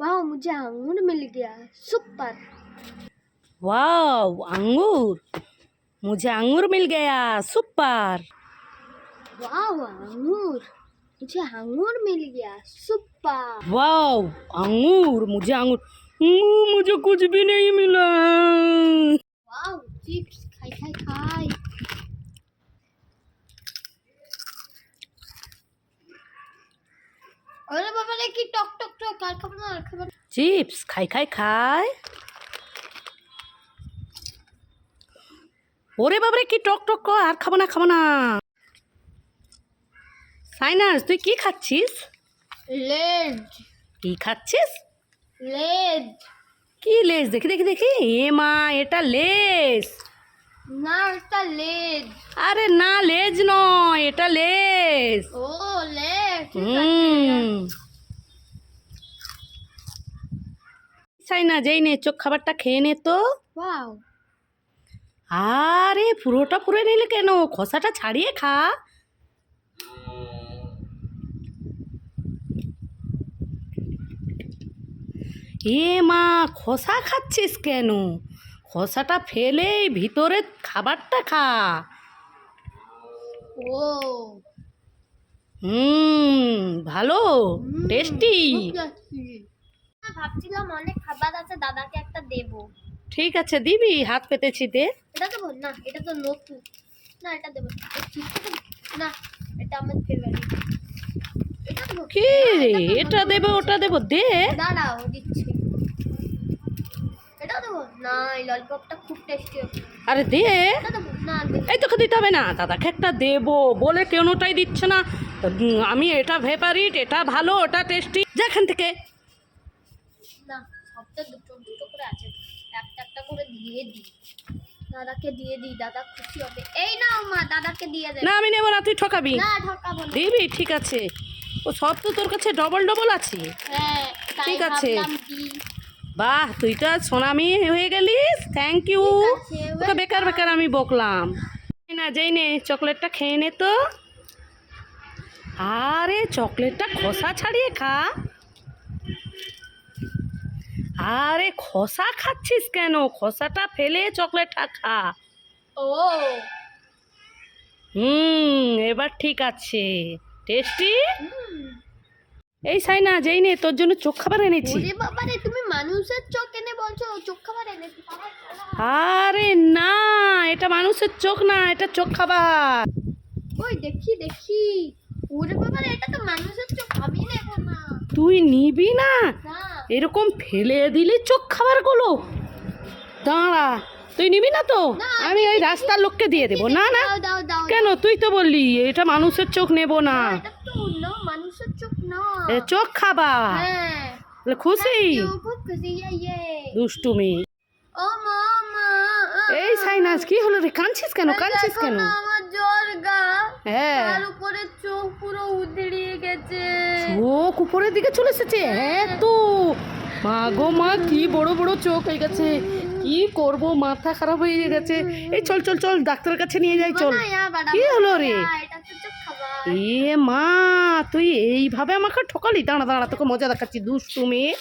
वाह मुझे अंगूर मिल गया सुपर वाव अंगूर मुझे अंगूर मिल गया सुपर वाह अंगूर मुझे अंगूर मिल गया सुपर वाव अंगूर मुझे अंगूर हम्म, मुझे कुछ भी नहीं मिला वाह चिप्स खाई खाई खाई अरे বলে কি টক টক টক আর খাব না আর চিপস খাই খাই খাই। ওরে বাবারে কি টক টক আর খাব না খাব না। সাইনাস তুই কি খাচ্ছিস? লেজ। কি খাচ্ছিস? লেজ। কি লেজ? দেখি দেখি দেখি। এ মা এটা লেজ। না এটা লেজ। আরে না লেজ নয় এটা লেজ। ও লেজ হুম। সাইনা যেই নে চোখ খাবারটা খেয়ে নে তো। ওয়াও। আরে পুরোটা পুরে নিলে কেন? খোসাটা ছাড়িয়ে খা। এ মা খোসা খাচ্ছিস কেন? খোসাটা ফেলে ভিতরে খাবারটা খা। ও। হুম ভালো টেস্টি। ভাবছিলাম অনেক খাবার আছে দাদাকে একটা দেবো। ঠিক আছে দিবি? হাত পেতেছি দে। এটা দেবো না এটা তো নতুন। না এটা দেবো না। এটা আমার ফেভারিট এটা দেবো কি এটা দেবে ওটা দেবো দে। দাঁড়াও দিচ্ছি। এটা দেবো না এই ললিপপটা খুব টেস্টি আরে দে। দেবো না। এই তোকে দিতে হবে না। দাদাকে একটা দেবো বলে কেউটাই দিচ্ছে না। আমি এটা ফেভারিট এটা ভালো ওটা টেস্টি যেখান থেকে। না সবটা দুটো দুটো করে আছে। একটা একটা করে দিয়ে দিই। দাদাকে দিয়ে দিই দাদা খুশি হবে। এই নাও মা দাদাকে দিয়ে দে না আমি নেব না তুই ঠকাবি। না ঠকাবো না। দিবি? ঠিক আছে। ও সব তো তোর কাছে ডবল ডবল আছে। হ্যাঁ ঠিক আছে। বাহ তুই তো আজ সোনামি হয়ে গেলিস। থ্যাংক ইউ তোকে বেকার বেকার আমি বকলাম। না যেই নে চকলেটটা খেয়ে নে তো। আরে চকলেটটা খোসা ছাড়িয়ে খা। আরে খসা খাচ্ছিস কেন? খসাটা ফেলে চকলেটটা খা। ও। হুম এবার ঠিক আছে। টেস্টি। এই সাইনা যেই নে তোর জন্য চোখ খাবার এনেছি। ওরে বাবা রে তুমি মানুষের চোখ এনে বলছো চোখ খাবার এনে বাবা, বাবা। আরে না এটা মানুষের চোখ না এটা চোখ খাবার। ওই দেখি দেখি। ওরে বাবা রে এটা তো মানুষের চোখ আমি নেব না। তুই নিবি না? না। এরকম ফেলে দিলি চোখ খাবারগুলো দাঁড়া তুই নিবি না তো? আমি ওই রাস্তার লোককে দিয়ে দেবো। না না। কেন? তুই তো বললি এটা মানুষের চোখ নেব না। চোখ না। এ চোখ খাবার হ্যাঁ। খুশি? খুব খুশি ইয়ে ইয়ে। দুষ্টুমি। এই সাইনাস কি হলো রে? কাঁদছিস কেন? কাঁদছিস কেন? হ্যাঁ। তার উপরে চোখ পুরো উদড়িয়ে গেছে। চোখ উপরের দিকে চলে এসেছে। হ্যাঁ। তো। মা গো মা কি বড় বড় চোখ হয়ে গেছে। কি করব? মাথা খারাপ হয়ে গেছে। এই চল চল চল ডাক্তারের কাছে নিয়ে যাই চল। কি হলো রে? এ মা তুই এইভাবে আমাকে ঠকালি? দাঁড়া দাঁড়া তোকে মজা দেখাচ্ছি দুষ্টু মেয়ে।